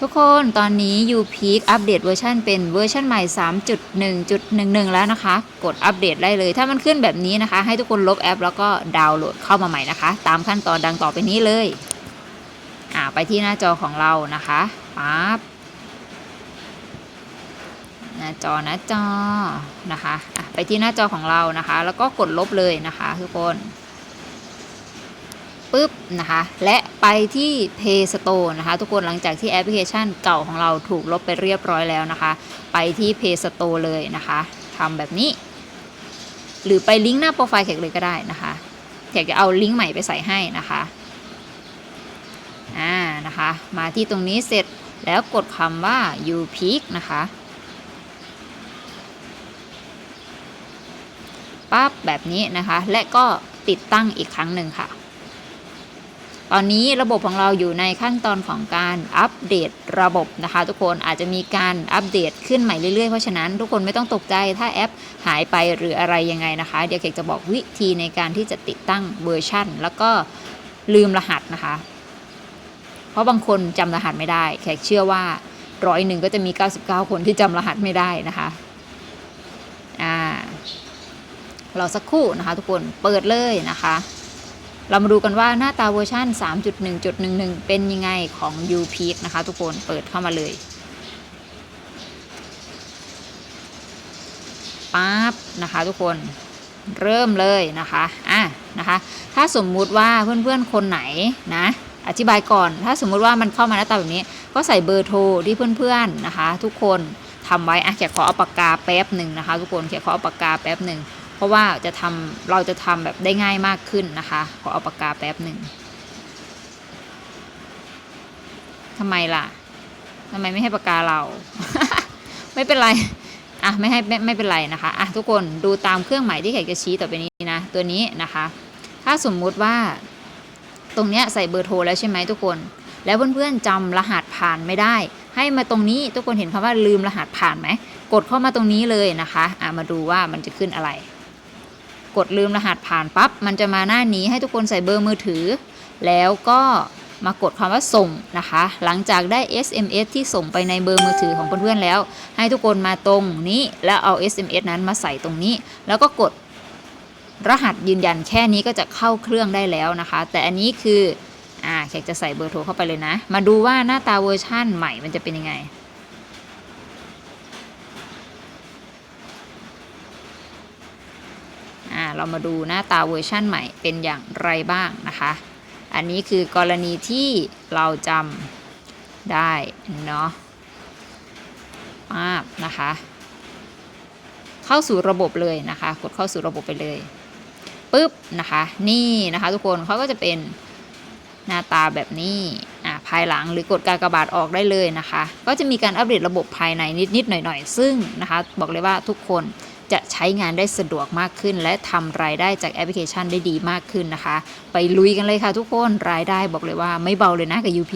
ทุกคนตอนนี้ u p e a k อัปเดตเวอร์ชันเป็นเวอร์ชันใหม่ 3.1.11 แล้วนะคะ กดอัปเดตได้เลย ถ้ามันขึ้นแบบนี้นะคะ ให้ทุกคนลบแอป แล้วก็ดาวน์โหลดเข้ามาใหม่นะคะ ตามขั้นตอนดังต่อไปนี้เลย อ่าไปที่หน้าจอของเรานะคะปั๊บหน้าจอหน้าจอนะคะอะไปที่หน้าจอของเรานะคะ แล้วก็กดลบเลยนะคะทุกคน ปุ๊บนะคะ และไปที่ Play Store นะคะ ทุกคนหลังจากที่แอปพลิเคชันเก่าของเราถูกลบไปเรียบร้อยแล้วนะคะ ไปที่ Play Store เลยนะคะทำแบบนี้ หรือไปลิงก์หน้าโปรไฟล์แขกเลยก็ได้นะคะแขกจะเอาลิงก์ใหม่ไปใส่ให้นะคะอ่านะคะ มาที่ตรงนี้เสร็จแล้วกดคำว่า u p e a k นะคะปั๊บแบบนี้นะคะ และก็ติดตั้งอีกครั้งหนึ่งค่ะ ตอนนี้ระบบของเราอยู่ในขั้นตอนของการอัปเดตระบบนะคะ ทุกคนอาจจะมีการอัปเดตขึ้นใหม่เรื่อยๆ เพราะฉะนั้นทุกคนไม่ต้องตกใจถ้าแอปหายไปหรืออะไรยังไงนะคะ เดี๋ยวเกกจะบอกวิธีในการที่จะติดตั้งเวอร์ชันแล้วก็ลืมรหัสนะคะ เพราะบางคนจำรหัสไม่ได้ แขกเชื่อว่าร้อยหนึ่งก็จะมี 99 คนที่จำรหัสไม่ได้นะคะอ่ารอสักครู่นะคะ ทุกคนเปิดเลยนะคะ เรามาดูกันว่าหน้าตาเวอร์ชัน3.1.11 เป็นยังไงของ u p e a k นะคะทุกคนเปิดเข้ามาเลยปั๊บนะคะทุกคนเริ่มเลยนะคะอะนะคะถ้าสมมุติว่าเพื่อนๆคนไหนนะอธิบายก่อน ถ้าสมมุติว่ามันเข้ามาหน้าตาแบบนี้ ก็ใส่เบอร์โทรที่เพื่อนๆนะคะ ทุกคนทำไว้อะแขกขอเอาปากกาแป๊บหนึ่งนะคะ ทุกคนแขกขอเอาปากกาแป๊บหนึ่ง ราะว่าจะทำเราจะทำแบบได้ง่ายมากขึ้นนะคะขอเอาปากกาแป๊บหนึ่งทำไมล่ะทำไมไม่ให้ปากกาเรา ไม่เป็นไรอะไม่ให้ไม่ไม่เป็นไรนะคะอะทุกคนดูตามเครื่องหมายที่แขกจะชี้ต่อไปนี้นะ ตัวนี้นะคะ ถ้าสมมุติว่า ตรงเนี้ยใส่เบอร์โทรแล้วใช่ไหมทุกคน แล้วเพื่อนๆจำรหัสผ่านไม่ได้ ให้มาตรงนี้ทุกคนเห็นคำว่าลืมรหัสผ่านไหมกดเข้ามาตรงนี้เลยนะคะอะมาดูว่ามันจะขึ้นอะไร กดลืมรหัสผ่านปั๊บมันจะมาหน้านี้ให้ทุกคนใส่เบอร์มือถือ แล้วก็มากดคำว่าส่งนะคะ หลังจากได้ SMS ที่ส่งไปในเบอร์มือถือของเพื่อนๆแล้ว ให้ทุกคนมาตรงนี้แล้วเอา SMS นั้นมาใส่ตรงนี้ แล้วก็กดรหัสยืนยันแค่นี้ก็จะเข้าเครื่องได้แล้วนะคะ แต่อันนี้คืออ่าแขกจะใส่เบอร์โทรเข้าไปเลยนะ มาดูว่าหน้าตาเวอร์ชั่นใหม่มันจะเป็นยังไง อ่า เรามาดูหน้าตาเวอร์ชั่นใหม่เป็นอย่างไรบ้างนะคะ อันนี้คือกรณีที่เราจำได้เนาะมาบนะคะ เข้าสู่ระบบเลยนะคะ กดเข้าสู่ระบบไปเลยปุ๊บนะคะ นี่นะคะทุกคนเขาก็จะเป็น หน้าตาแบบนี้อ่าภายหลังหรือกดการกระบาดออกได้เลยนะคะ ก็จะมีการอัปเดตระบบภายในนิดๆหน่อยๆ ซึ่งนะคะ บอกเลยว่าทุกคนจะใช้งานได้สะดวกมากขึ้น และทำรายได้จากแอปพลิเคชันได้ดีมากขึ้นนะคะ ไปลุยกันเลยค่ะทุกคนรายได้บอกเลยว่าไม่เบาเลยนะกับ u p